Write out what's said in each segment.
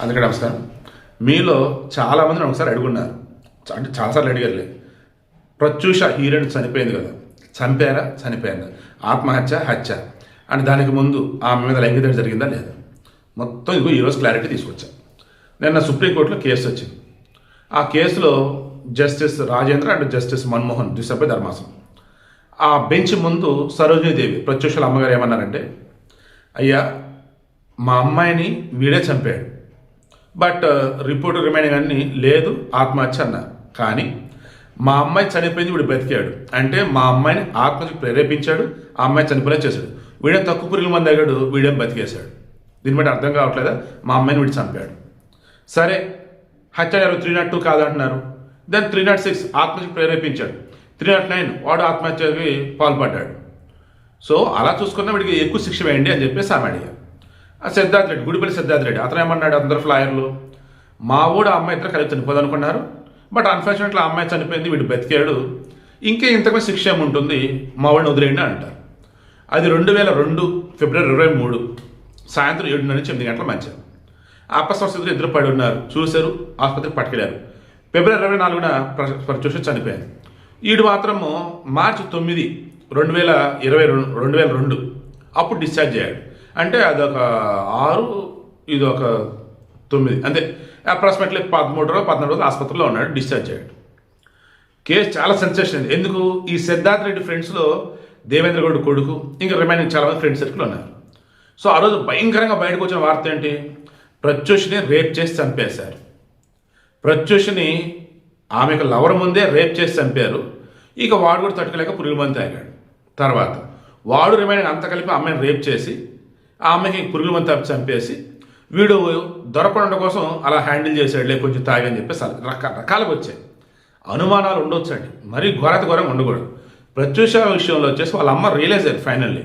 అందుకే నమస్కారం. మీలో చాలామంది ఒకసారి అడుగున్నారు. అంటే చాలాసార్లు అడిగారులే. ప్రత్యూష హీరోయిన్ చనిపోయింది కదా. చంపారా? చనిపోయిందా? ఆత్మహత్య? హత్య. అని దానికి ముందు ఆమె మీద లైంగికత జరిగిందా? లేదా. మొత్తం ఇదిగో ఈరోజు క్లారిటీ తీసుకొచ్చా. నిన్న సుప్రీంకోర్టులో కేసు వచ్చింది. ఆ కేసులో justice Rajendra and justice Manmohan ద్విసభ్య ధర్మాసనం. ఆ బెంచ్ ముందు సరోజినీదేవి ప్రత్యూషల అమ్మగారు ఏమన్నారంటే అయ్యా మా అమ్మాయిని వీడే చంపాడు. బట్ రిపోర్ట్ రిమైనింగ్ అన్ని లేదు ఆత్మహత్య అన్నారు కానీ మా అమ్మాయి చనిపోయింది వీడు బతికాడు. అంటే మా అమ్మాయిని ఆత్మహత్యకు ప్రేరేపించాడు ఆ అమ్మాయి చనిపోలే చేశాడు. వీడే తక్కువ పురుగుల మంది అయ్యాడు వీడేం బతికేశాడు. దీన్ని బట్టి అర్థం కావట్లేదా? మా అమ్మాయిని వీడు చంపాడు. సరే హత్య త్రీ నాట్ టూ కాదంటున్నారు. దెన్ త్రీ నాట్ సిక్స్ ఆత్మహత్యకు ప్రేరేపించాడు. త్రీ నాట్ నైన్ వాడు ఆత్మహత్యకి పాల్పడ్డాడు. సో అలా చూసుకున్న వీడికి ఎక్కువ శిక్ష వేయండి అని చెప్పేసి ఆమె అడిగారు. సిద్ధార్థ్ రెడ్డి గుడిపల్లి సిద్ధార్థ్ రెడ్డి. అతను ఏమన్నాడు? అందరు ఫ్లాయర్లు. మా ఊడు అమ్మాయి ఇద్దరు కలిసి చనిపోదనుకున్నారు బట్ అన్ఫార్చునేట్లీ అమ్మాయి చనిపోయింది వీడు బతికాడు. ఇంకే ఇంతకు శిక్ష ఏముంటుంది? మా వాడిని వదిలేయండి అంటారు. అది రెండు వేల రెండు ఫిబ్రవరి ఇరవై మూడు. సాయంత్రం ఏడున్నర నుంచి ఎనిమిది గంటల మధ్య. అపస్వస్థతలు ఇద్దరు పడి ఉన్నారు. చూశారు ఆసుపత్రికి పట్టుకెళ్ళారు ఫిబ్రవరి ఇరవై నాలుగున చూసి చనిపోయారు. ఈడు మాత్రము మార్చి తొమ్మిది రెండు వేల ఇరవై రెండు రెండు వేల రెండు. అప్పుడు డిశ్చార్జ్ అయ్యాడు. అంటే అదొక ఆరు ఇది ఒక తొమ్మిది. అంతే. అప్రాక్సిమేట్లీ పదమూడు రోజులు పద్నాలుగు రోజులు ఆసుపత్రిలో ఉన్నాడు డిశ్చార్జ్ అయ్యాడు. కేసు చాలా సెన్సేషన్ అయింది ఎందుకు? ఈ సిద్ధార్థ్ రెడ్డి ఫ్రెండ్స్లో దేవేంద్ర గౌడ్ కొడుకు ఇంకా రిమైనింగ్ చాలా మంది ఫ్రెండ్ సర్కిల్ ఉన్నారు. సో ఆ రోజు భయంకరంగా బయటకు వచ్చిన వార్త ఏంటి? ప్రత్యూష్ని రేప్ చేసి చంపేశారు. ప్రత్యూష్ని ఆమెకు లవర్ ముందే రేప్ చేసి చంపారు. ఇక వాడు కూడా తట్టుకోలేక పురుగుల మంది తాగాడు. తర్వాత వాడు రిమైనింగ్ అంత కలిపి అమ్మాయిని రేప్ చేసి ఆ అమ్మాయికి పురుగుల మంది తప్పి చంపేసి వీడు దొరకకుండా కోసం అలా హ్యాండిల్ చేశాడులే కొంచెం తాగని చెప్పేసి అలా రకరకాలుగా వచ్చాయి. అనుమానాలు ఉండొచ్చండి. మరీ ఘోరత ఘోరంగా ఉండకూడదు. ప్రత్యూష విషయంలో వచ్చేసి వాళ్ళ అమ్మ రియలైజ్ అయ్యారు ఫైనల్లీ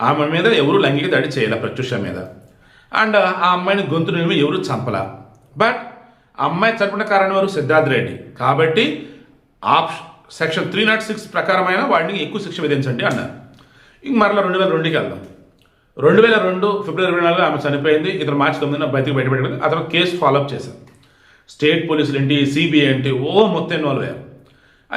ఆమె మీద ఎవరు లైంగిక దాడి చేయలే ప్రత్యూష మీద. అండ్ ఆ అమ్మాయిని గొంతు నిలిమి ఎవరు చంపలా. బట్ ఆ అమ్మాయి చనిపోయిన కారణం వారు సిద్ధార్థ్ రెడ్డి. కాబట్టి ఆప్ సెక్షన్ త్రీ నాట్ సిక్స్ ప్రకారమైన వాడిని ఎక్కువ శిక్ష విధించండి అన్నారు. ఇంక మరలా రెండు వేల రెండుకి వెళ్దాం. రెండు వేల రెండు ఫిబ్రవరి ఇరవై నాలుగులో ఆమె చనిపోయింది. ఇతను మార్చి తొమ్మిదిన బయటకు బయటపడి అతను కేసు ఫాలోఅప్ చేశారు స్టేట్ పోలీసులు ఏంటి సిబిఐ ఏంటి ఓ మొత్తం ఇన్వాల్వ్ అయ్యారు.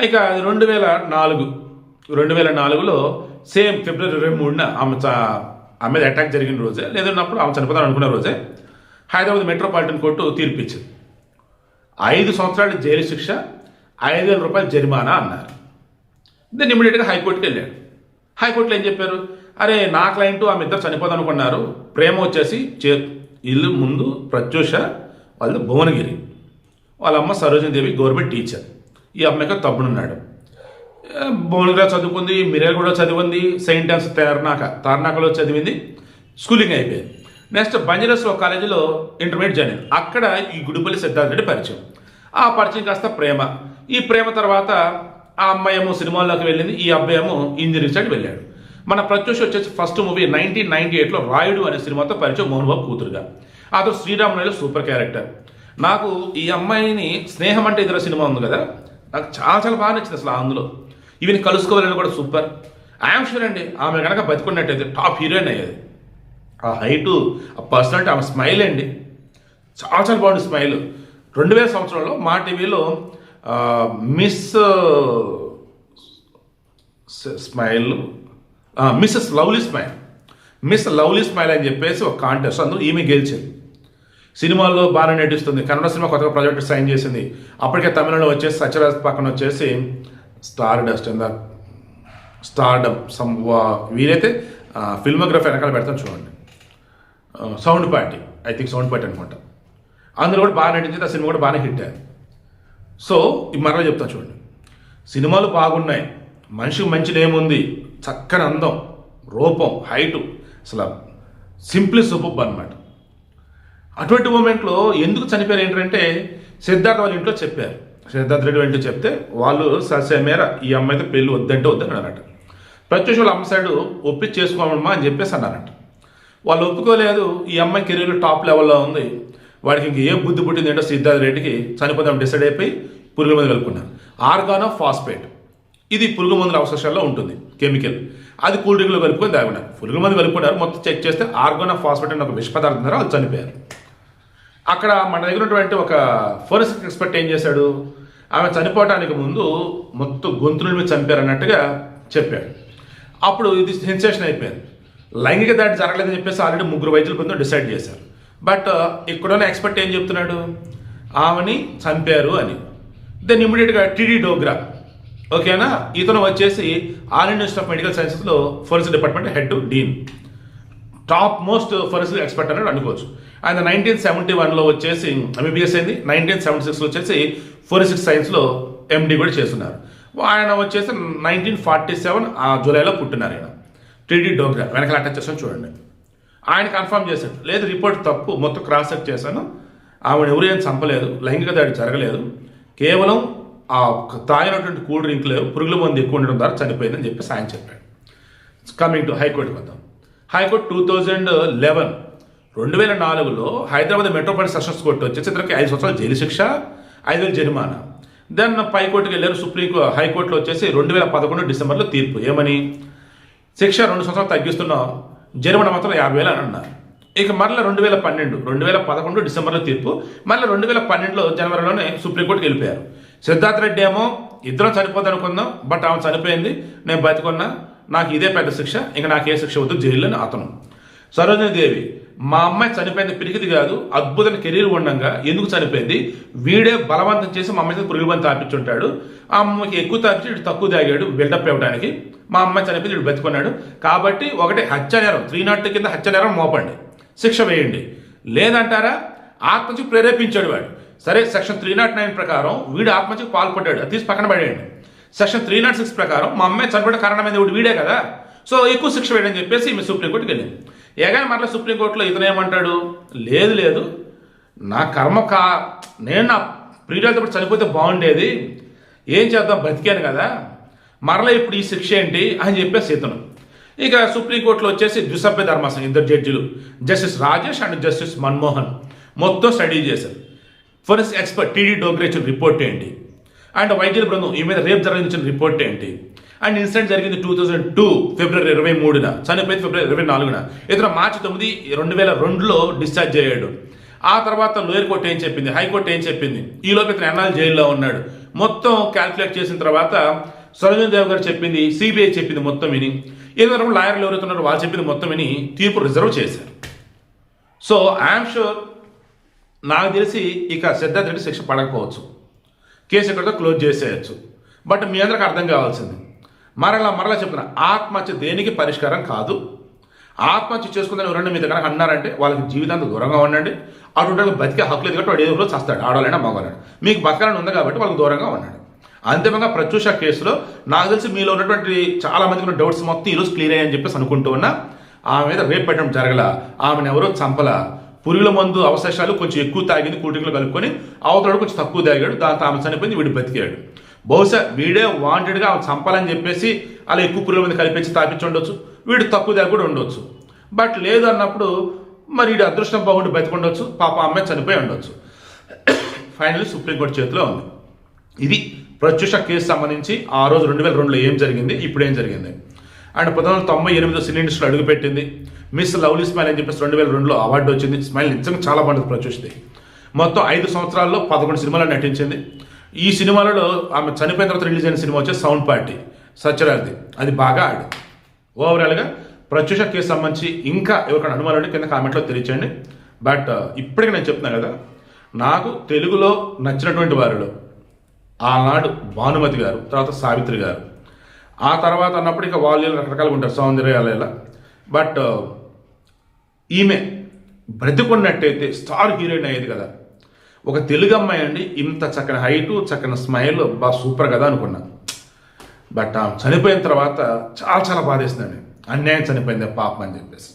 ఇక రెండు వేల నాలుగు రెండు వేల నాలుగులో సేమ్ ఫిబ్రవరి ఇరవై మూడున ఆమె చ- ఆమె మీద అటాక్ జరిగిన రోజే లేదన్నప్పుడు ఆమె చనిపోతాను అనుకున్న రోజే హైదరాబాద్ మెట్రోపాలిటన్ కోర్టు తీర్పిచ్చింది. ఐదు సంవత్సరాలు జైలు శిక్ష ఐదు వేల రూపాయలు జరిమానా అన్నారు. దెన్ ఇమీడియట్గా హైకోర్టుకి వెళ్ళాడు. హైకోర్టులో ఏం చెప్పారు? అరే నా క్లయింట్ ఆమె ఇద్దరు చనిపోదాం అనుకున్నారు ప్రేమ వచ్చేసి చే ఇల్లు ముందు ప్రత్యూష వాళ్ళు భువనగిరి. వాళ్ళ అమ్మ సరోజనదేవి గవర్నమెంట్ టీచర్. ఈ అమ్మాయికి తమ్ముడున్నాడు. భువనగిరిలో చదువుకుంది మిరేల్ కూడా చదివింది సెయింట్ ఆన్స్ తార్నాక తార్నాకలో చదివింది స్కూలింగ్ అయిపోయింది. నెక్స్ట్ బంజరస్లో కాలేజీలో ఇంటర్మీడియట్ జాయిన్ అక్కడ ఈ గుడిపల్లి సిద్ధార్థ రెడ్డి పరిచయం. ఆ పరిచయం కాస్త ప్రేమ. ఈ ప్రేమ తర్వాత ఆ అమ్మాయి ఏమో సినిమాల్లోకి వెళ్ళింది ఈ అబ్బాయి ఏమో ఇంజనీరింగ్ సైడ్ వెళ్ళాడు. మన ప్రత్యూష్ వచ్చేసి ఫస్ట్ మూవీ నైన్టీన్ నైన్టీ ఎయిట్లో రాయుడు అనే సినిమాతో పరిచయం మోహన్ బాబు కూతురుగా. అతను శ్రీరాములు సూపర్ క్యారెక్టర్ నాకు ఈ అమ్మాయిని స్నేహం అంటే ఇతర సినిమా ఉంది కదా నాకు చాలా చాలా బాగా నచ్చింది అసలు అందులో. ఈవెన్ కలుసుకోవాలని కూడా సూపర్ ఐఎమ్ షూర్ అండి ఆమె కనుక బతుకున్నట్టయితే టాప్ హీరోయిన్ అయ్యేది. ఆ హైటు ఆ పర్సనాలిటీ ఆమె స్మైల్ అండి. చాలా చాలా బాగుంది స్మైల్ రెండు వేల సంవత్సరంలో మా టీవీలో miss smile Mrs lovely smile. Miss lovely smile అని చెప్పేసి ఒక కాంటెస్ట్ అందులో ఈమె గెలిచింది. సినిమాల్లో బాగానే నటిస్తుంది. కన్నడ సినిమా కొత్తగా ప్రాజెక్ట్ సైన్ చేసింది. అప్పటికే తమిళంలో వచ్చేసి సత్యరాజ్ పక్కన వచ్చేసి స్టార్ డస్ట్ ఇందా? స్టార్డమ్ సమ్ వా- వీలైతే ఫిల్మోగ్రఫీ వెనకాల పెడతాం చూడండి. Sound party I think sound party అనుకుంటా. అందులో కూడా బాగా నటించింది. ఆ సినిమా కూడా బాగానే హిట్ అయ్యింది. సో ఈ మరలా చెప్తాను చూడండి. సినిమాలు బాగున్నాయి. మనిషికి మంచి నేముంది చక్కని అందం రూపం హైటు అసలు సింప్లీ సూపర్ అనమాట అటువంటి మూమెంట్లో ఎందుకు చనిపోయారు ఏంటంటే సిద్ధార్థ వాళ్ళ ఇంట్లో చెప్పారు. సిద్ధార్థ రెడ్డి వాళ్ళ ఇంట్లో చెప్తే వాళ్ళు ససేమేర మేర ఈ అమ్మాయితో పెళ్ళి వద్దంటే వద్దని అన్నారట. ప్రత్యూష్ వాళ్ళ అమ్మ సైడ్ ఒప్పి చేసుకోమమ్మా అని చెప్పేసి అన్నారట. వాళ్ళు ఒప్పుకోలేదు ఈ అమ్మాయి కెరీర్ టాప్ లెవెల్లో ఉంది. వాడికి ఇంక ఏ బుద్ధి పుట్టింది ఏంటో సిద్ధార్థ రెడ్డికి చనిపోదాం డిసైడ్ అయిపోయి పురుగుల మీద కలుపుకున్నారు ఆర్గానో ఫాస్ఫేట్ ఇది పురుగు మందుల అవశేషాల్లో ఉంటుంది కెమికల్. అది కూల్ డ్రింక్లో కలుపుకొని తాగినారు పురుగు మందు కలుపుకున్నారు మొత్తం చెక్ చేస్తే ఆర్గానో ఫాస్ఫేట్ అనే ఒక విష పదార్థం ద్వారా వాళ్ళు చనిపోయారు. అక్కడ మన దగ్గర ఉన్నటువంటి ఒక ఫోరెన్సిక్ ఎక్స్పర్ట్ ఏం చేశాడు? ఆమె చనిపోవడానికి ముందు మొత్తం గొంతుల మీద చంపారు అన్నట్టుగా చెప్పాడు. అప్పుడు ఇది సెన్సేషన్ అయిపోయింది. లైంగిక దాడి జరగలేదని చెప్పేసి ఆల్రెడీ ముగ్గురు వైద్యుల బృందం డిసైడ్ చేశారు. బట్ ఇక్కడున్న ఎక్స్పర్ట్ ఏం చెప్తున్నాడు? ఆమెని చంపారు అని. దెన్ ఇమీడియట్గా టీడీ డోగ్రా ఓకేనా? ఇతను వచ్చేసి all India institute of medical సైన్సెస్లో forensic department head dean. Top most forensic expert అనేది అనుకోవచ్చు. ఆయన నైన్టీన్ సెవెంటీ వన్లో వచ్చేసి ఎంబీబీఎస్ అయింది నైన్టీన్ సెవెంటీ సిక్స్లో వచ్చేసి ఫోరెన్సిక్ సైన్స్లో ఎండి కూడా చేస్తున్నారు. ఆయన వచ్చేసి నైన్టీన్ ఫార్టీ సెవెన్ ఆ జూలైలో పుట్టినారు ఆయన టీడీ డోగ్రా వెనకాల అటాచ్ చేసాను చూడండి. ఆయన కన్ఫర్మ్ చేశాడు. లేదు రిపోర్ట్ తప్పు మొత్తం క్రాస్ చెక్ చేశాను. ఆవిడ ఎవరు ఏం చంపలేదు లైంగిక దాడి జరగలేదు. కేవలం ఆ తాగినటువంటి కూల్ డ్రింక్లో పురుగుల మందు ఎక్కువ ఉండడం ద్వారా చనిపోయిందని చెప్పి సాయం చెప్పాడు. కమింగ్ టు హైకోర్టుకి వద్దాం. హైకోర్టు టూ థౌజండ్ లెవెన్ రెండు వేల నాలుగులో హైదరాబాద్ మెట్రోపాలిటన్ సెషన్స్ కోర్టు వచ్చేసి ఇతనికి ఐదు సంవత్సరాలు జైలు శిక్ష ఐదు వేల జరిమానా. దెన్ పైకోర్టుకి వెళ్ళారు సుప్రీం హైకోర్టులో వచ్చేసి రెండు వేల పదకొండు డిసెంబర్లో తీర్పు. ఏమని? శిక్ష రెండు సంవత్సరాలు తగ్గిస్తున్నాం జరిమానా మాత్రం యాభై వేలు అని అన్నారు. ఇక మరల రెండు వేల పన్నెండు రెండు వేల పదకొండు డిసెంబర్లో తీర్పు. మళ్ళీ రెండు వేల పన్నెండులో జనవరిలోనే సుప్రీంకోర్టుకి వెళ్ళిపోయారు. సిద్ధార్థ రెడ్డి ఏమో ఇద్దరం చనిపోద్ది అనుకుందాం బట్ ఆమె చనిపోయింది నేను బతికున్నా నాకు ఇదే పెద్ద శిక్ష ఇంకా నాకు ఏ శిక్ష వద్దు జైల్లోని అతను. సరోజినీదేవి మా అమ్మాయి చనిపోయింది పిరికిది కాదు అద్భుతమైన కెరీర్ ఉండగా ఎందుకు చనిపోయింది? వీడే బలవంతం చేసి మా అమ్మాయి పురుగుల బంది తాపించుంటాడు. ఆ అమ్మకి ఎక్కువ తాపించి ఇటు తక్కువ తాగాడు బిల్డప్ ఇవ్వడానికి. మా అమ్మాయి చనిపోయింది ఇటు బతుకున్నాడు. కాబట్టి ఒకటి హత్య నేరం త్రీ నాట్ కింద హత్య నేరం మోపండి శిక్ష వేయండి. లేదంటారా? ఆత్మహత్యకు ప్రేరేపించాడు వాడు. సరే సెక్షన్ త్రీ నాట్ నైన్ ప్రకారం వీడు ఆత్మహత్యకు పాల్పడ్డాడు. అది తీసి పక్కన పడేయండి. సెక్షన్ త్రీ నాట్ సిక్స్ ప్రకారం మా అమ్మాయి చనిపోయిన కారణమైంది ఒకటి వీడే కదా. సో ఎక్కువ శిక్ష వేయడని చెప్పేసి ఈమె సుప్రీంకోర్టుకి వెళ్ళింది. ఎగానే మరలా సుప్రీంకోర్టులో ఇతను ఏమంటాడు? లేదు లేదు. నా కర్మ కా నేను నా ప్రియులతో చనిపోతే బాగుండేది. ఏం చేద్దాం? బతికాను కదా. మరలా ఇప్పుడు ఈ శిక్ష ఏంటి? అని చెప్పేసి ఇతను. ఇక సుప్రీంకోర్టులో వచ్చేసి ద్విసభ్య ధర్మాసనం ఇద్దరు జడ్జిలు. Justice Rajesh and justice Manmohan. మొత్తం స్టడీ చేశారు. ఫోరెన్సిక్ ఎక్స్పర్ట్ టీడీ డోగ్రే ఇచ్చిన రిపోర్ట్ ఏంటి? అండ్ వైద్యుల బృందం ఈ మీద రేపు జరిగించిన రిపోర్ట్ ఏంటి? అండ్ ఇన్సిడెంట్ జరిగింది టూ థౌజండ్ టూ ఫిబ్రవరి ఇరవై మూడున చనిపోయింది ఫిబ్రవరి ఇరవై నాలుగున. ఇతను మార్చి తొమ్మిది రెండు వేల రెండులో డిశ్చార్జ్ అయ్యాడు. ఆ తర్వాత లోయర్ కోర్టు ఏం చెప్పింది? హైకోర్టు ఏం చెప్పింది? ఈ లోపు ఇతను ఎన్నాళ్ళు జైల్లో ఉన్నాడు? మొత్తం క్యాల్కులేట్ చేసిన తర్వాత సరోజన్ దేవ్ గారు చెప్పింది సిబిఐ చెప్పింది మొత్తం విని ఏదో లాయర్లు ఎవరైతే ఉన్నారో వాళ్ళు చెప్పింది మొత్తం విని తీర్పు రిజర్వ్ చేశారు. సో ఐఎమ్ షూర్ నాకు తెలిసి ఇక సిద్ధార్థ రెడ్డి శిక్ష పడకపోవచ్చు. కేసు ఎక్కడితో క్లోజ్ చేసేయచ్చు. బట్ మీ అందరికి అర్థం కావాల్సింది. మరలా మరలా చెప్తున్నా ఆత్మహత్య దేనికి పరిష్కారం కాదు. ఆత్మహత్య చేసుకుందని ఎవరన్నా మీద కనుక అన్నారంటే వాళ్ళకి జీవితాంతం దూరంగా ఉండండి. అటువంటి బతికే హక్కు లేదు కాబట్టి వాడు ఏదో రోజు చస్తాడు ఆడవాలైనా మగవాలైనా మీకు బతకాలని ఉంది కాబట్టి వాళ్ళకి దూరంగా ఉండండి. అంతిమంగా ప్రత్యూష కేసులో నాకు తెలిసి మీలో ఉన్నటువంటి చాలా మందికి ఉన్న డౌట్స్ మొత్తం ఈరోజు క్లియర్ అయ్యని చెప్పేసి అనుకుంటూ ఉన్నా ఆమె మీద రేపు పెట్టడం జరగల ఆమెను ఎవరో చంపలా పురుగుల మందు అవశేషాలు కొంచెం ఎక్కువ తాగింది కూటింగ్లో కలుపుకొని అవతలడు కొంచెం తక్కువ తాగాడు దాంతో ఆమె చనిపోయింది వీడు బతికాడు. బహుశా వీడే వాంటెడ్గా ఆమె చంపాలని చెప్పేసి అలా ఎక్కువ పురుగుల మంది కలిపించి తాపించి ఉండొచ్చు వీడు తక్కువ దాకా కూడా ఉండొచ్చు. బట్ లేదు అన్నప్పుడు మరి వీడు అదృష్టం బాగుండి బతికుండొచ్చు పాప అమ్మాయి చనిపోయి ఉండొచ్చు. ఫైనల్ సుప్రీంకోర్టు చేతిలో ఉంది. ఇది ప్రత్యూష కేసు సంబంధించి ఆ రోజు రెండు వేల రెండులో ఏం జరిగింది ఇప్పుడు ఏం జరిగింది? అండ్ పంతొమ్మిది వందల తొంభై ఎనిమిదో సినీ ఇండస్ట్రీలో అడుగుపెట్టింది. మిస్ లవ్లీ స్మైల్ అని చెప్పేసి రెండు వేల రెండులో అవార్డు వచ్చింది. స్మైల్ నిజంగా చాలా బాగుంటుంది ప్రత్యూషది మొత్తం ఐదు సంవత్సరాల్లో పదకొండు సినిమాలు నటించింది. ఈ సినిమాలలో ఆమె చనిపోయిన తర్వాత రిలీజ్ అయిన సినిమా వచ్చే సౌండ్ పార్టీ సత్యరాజ్ది. అది బాగా ఆడి. ఓవరాల్గా ప్రత్యూష కేసు సంబంధించి ఇంకా ఎవరికైనా అనుమానం కింద కామెంట్లో తెలియచేయండి. బట్ uh, ఇప్పటికి నేను చెప్తున్నాను కదా నాకు తెలుగులో నచ్చినటువంటి వారిలో ఆనాడు భానుమతి గారు తర్వాత సావిత్రి గారు ఆ తర్వాత అన్నప్పుడు ఇక వాళ్ళు రకరకాలుగా ఉంటారు సౌందర్యాల బట్ uh, ఈమె బ్రతికున్నట్టయితే స్టార్ హీరోయిన్ అయ్యేది కదా. ఒక తెలుగు అమ్మాయి అండి ఇంత చక్కని హైటు చక్కని స్మైల్ బా సూపర్ కదా అనుకున్నా. బట్ చనిపోయిన తర్వాత చాలా చాలా బాధేసిందండి. అన్యాయం చనిపోయింది పాపం అని చెప్పేసి.